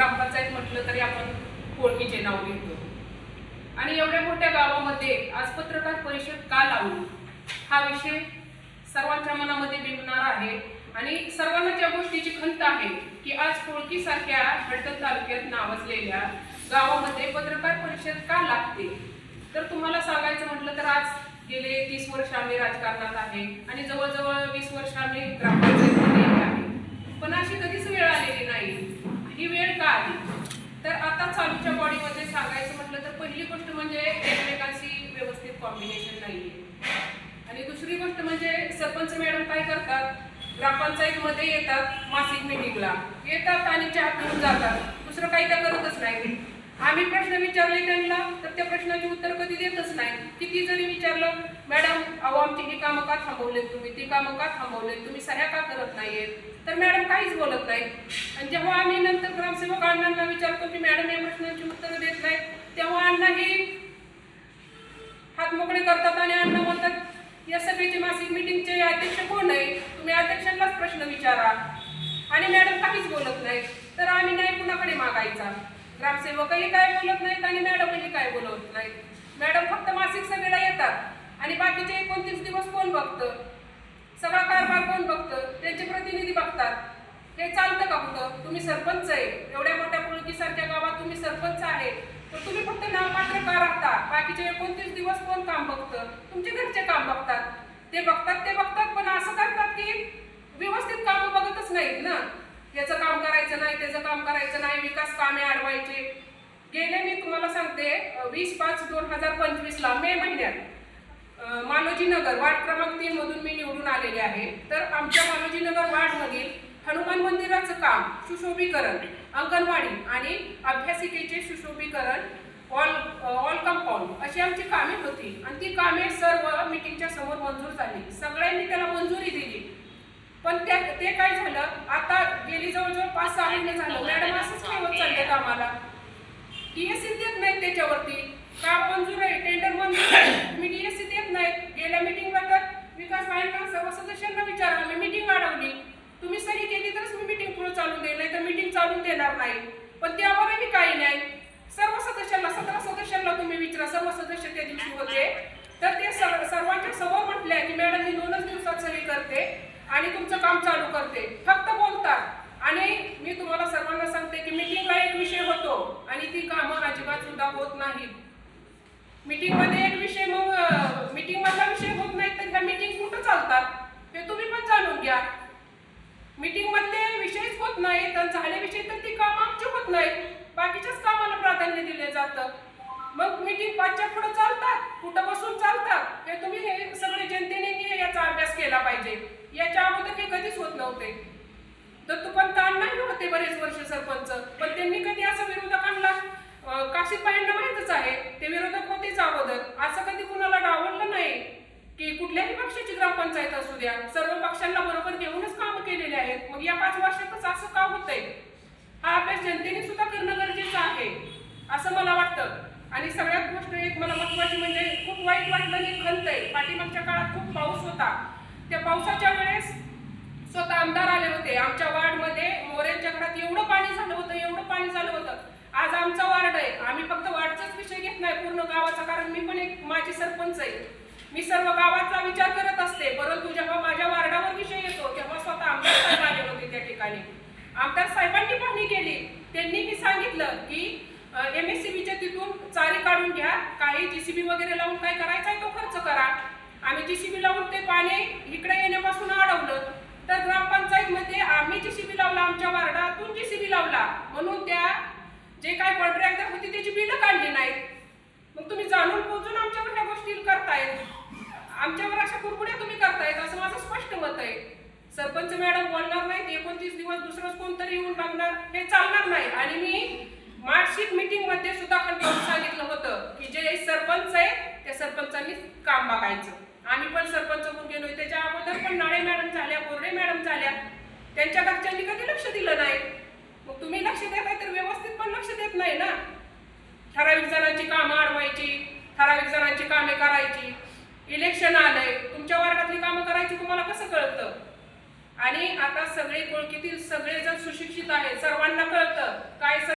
ग्रामपंचायत म्हटलं तरी आपण कोळकीचे नाव घेतो. आणि एवढ्या मोठ्या गावामध्ये आज पत्रकार परिषद का लावली? हा विषय सर्वांच्या मनामध्ये बिंबणार आहे आणि सर्वांना ज्या गोष्टीची खंत आहे की आज कोळकीसारख्या हडकल तालुक्यात नावाजलेल्या गावामध्ये पत्रकार परिषद का लागते? तर तुम्हाला सांगायचं म्हटलं तर आज गेले तीस वर्ष आम्ही राजकारणात आहे आणि जवळजवळ वीस वर्ष आम्ही ग्रामपंचायतीमध्ये आहे पण अशी कधीच वेळ आलेली नाही ही वेळ का आली तर आता चालूच्या बॉडीमध्ये सांगायचं म्हटलं तर पहिली गोष्ट म्हणजे एकमेकांशी व्यवस्थित कॉम्बिनेशन नाही आणि दुसरी गोष्ट म्हणजे सरपंच मॅडम काय करतात? ग्रामपंचायतमध्ये येतात मासिक मिटिंगला येतात आणि चहा पिऊन जातात. दुसरं काही त्या करतच नाही आम्ही प्रश्न विचारले त्यांना तर त्या प्रश्नाची उत्तर कधी देतच नाही किती जरी विचारलं मॅडम अहो आमची ही कामं का थांबवलेत तुम्ही? ती कामं का थांबवलेत? तुम्ही सह्या का करत नाहीयेत? तर मॅडम काहीच बोलत नाही आणि जेव्हा आम्ही नंतर ग्रामसेवक अण्णांना विचारतो की मॅडम या प्रश्नांची उत्तरं देत नाहीत? तेव्हा अण्णाही हात मोकळे करतात आणि अण्णा म्हणतात या सगळ्याचे मासिक मीटिंगचे अध्यक्ष कोण आहे? तुम्ही अध्यक्षांनाच प्रश्न विचारा. आणि मॅडम काहीच बोलत नाही तर आम्ही नाही कुणाकडे मागायचा? ग्रामसेवकही काय बोलत नाहीत आणि मॅडमही काय बोलत नाहीत. मॅडम फक्त मासिक सभेला येतात. आणि बाकीचे एकोणतीस दिवस कोण बघतं? सगळा कारभार कोण बघतं? त्यांचे प्रतिनिधी बघतात. हे चालतं का कुठं? तुम्ही सरपंच आहे. एवढ्या मोठ्या पुळकीसारख्या गावात तुम्ही सरपंच आहे. तर तुम्ही फक्त नाव बाकीचे एकोणतीस दिवस कोण काम बघतं? तुमचे घरचे काम बघतात. ते बघतात ते बघतात पण असं करतात की व्यवस्थित काम बघतच नाहीत ना? याचं काम करायचं नाही त्याचं काम करायचं नाही विकास कामे अडवायचे. गेले मी तुम्हाला सांगते वीस पाच दोन हजार पंचवीसला मे महिन्यात मालोजीनगर मालोजी नगर वार्ड क्रमांक तीनमधून मी निवडून आलेले आहे. तर आमच्या मालोजी नगर हनुमान मंदिराचं काम सुशोभीकरण अंगणवाडी आणि अभ्यासिकेचे सुशोभीकरण ऑल ऑल कंपाऊंड अशी आमची कामे होती. आणि ती कामे सर्व मिटिंगच्या समोर मंजूर झाली. सगळ्यांनी त्याला मंजुरी दिली. पण त्या ते काय झालं? आता गेली जवळजवळ पाच सहा महिने झालं. मॅडम असंच ठेवत चाललेत आम्हाला. डीएससी देत नाहीत त्याच्यावरती. काम मंजूर आहे? टेंडर मंजूर आहे. तुम्ही डीएससी देत नाहीत. गेल्या मिटिंगला तर विकास नाईकांना सर्व सदस्यांना विचारलं मी मिटिंग अडवली तुम्ही सही केली तरच मी मिटिंग पुढे चालून देईल. नाही तर मिटिंग चालून देणार नाही. पण त्यावरही काही नाही सर्व सदस्यांना सतरा सदस्यांना सर्व सदस्य त्या दिवशी होते. तर ते सर्व- सर्वांच्या समोर म्हटल्या की मॅडम मी दोनच दिवसात सही करते आणि तुमचं काम चालू करते. फक्त बोलतात. आणि मी तुम्हाला सर्वांना सांगते की मिटिंगला एक विषय होतो आणि ती कामं अजिबात सुद्धा होत नाहीत मीटिंगमध्ये एक विषय मग मीटिंगमधला विषय होत नाही तर त्या मीटिंग कुठं चालतात? हे तुम्ही पण जाणून घ्या. मीटिंगमधले विषयच होत नाही तर झाले विषय तर ती कामं आमची होत नाही बाकीच्याच कामाला प्राधान्य दिले जातं. मग मीटिंग पाचच्या पुढे चालतात कुठं बसून चालतात हे तुम्ही हे सगळे जनतेने की याचा अभ्यास केला पाहिजे. याच्या अगोदर हे कधीच होत नव्हते. तर तू पण ताण नाही होते बरेच वर्ष सरपंच. पण त्यांनी कधी असं विरोधक आणला? काशीत पाहिजे माहितच आहे ते विरोधक होतेच अगोदर. असं कधी कुणाला डावललं नाही. की कुठल्याही पक्षाची ग्रामपंचायत असू द्या सर्व पक्षांना बरोबर घेऊनच कामं केलेले आहेत. मग या पाच वर्षातच असं का होतंय? हा अभ्यास जनतेने सुद्धा करणं गरजेचं आहे असं मला वाटतं. आणि सगळ्यात गोष्ट एक मला महत्वाची म्हणजे खूप वाईट वाटलं आणि खंत आहे. पाठीमागच्या काळात खूप पाऊस होता. त्या पावसाच्या वेळेस स्वतः आमदार आले होते. आमच्या वार्डमध्ये मोऱ्यांच्या घरात एवढं पाणी झालं होतं एवढं पाणी झालं होतं. आज आमचा वार्ड आहे. आम्ही फक्त वार्डचाच विषय घेत नाही पूर्ण गावाचा कारण मी पण एक माझी सरपंच आहे. मी सर्व गावाचा विचार करत असते. परंतु जेव्हा माझ्या वार्डावर विषय येतो तेव्हा स्वतः आमदार साहेब आले होते त्या ठिकाणी आमदार साहेबांनी पाहणी केली त्यांनी मी सांगितलं की एम एस सी बीच्या तिथून चारी काढून घ्या काही जीसीबी वगैरे लावून काय करायचा आहे तो खर्च करा. आम्ही जीसीबी लावून ते पाणी इकडे येण्यापासून अडवलं. तर ग्रामपंचायतमध्ये आम्ही जीसीबी लावला आमच्या वार्डातून जीसीबी लावला. म्हणून त्या जे काय कॉन्ट्रॅक्टर होती त्याची बिलं काढली नाहीत. मग तुम्ही जाणून पोहोचून आमच्यावर ह्या गोष्टी करतायत आमच्यावर अशा कुरकुड्या तुम्ही करतायत असं माझं स्पष्ट मत आहे. सरपंच मॅडम बोलणार नाहीत एकोणतीस दिवस दुसरंच कोणतरी येऊन बघणार हे चालणार नाही. आणि मी मार्कशीट मीटिंगमध्ये सुद्धा कंटिन्यू सांगितलं होतं की जे सरपंच आहे त्या सरपंचांनी काम बघायचं. आम्ही पण सरपंच होऊन गेलो. त्याच्या अगोदर पण नाळे मॅडम झाल्या बोर्डे मॅडम झाल्या. त्यांच्या घरच्यांनी कधी लक्ष दिलं नाही. मग तुम्ही लक्ष देताय तर व्यवस्थित पण लक्ष देत नाही ना. ठराविक जणांची कामं अडवायची ठराविक जणांची कामे करायची. इलेक्शन आलंय. तुमच्या वर्गातली कामं करायची तुम्हाला कसं कळतं? आणि आता सगळे ओळखीतील सगळेजण सुशिक्षित आहेत. सर्वांना कळतं. काय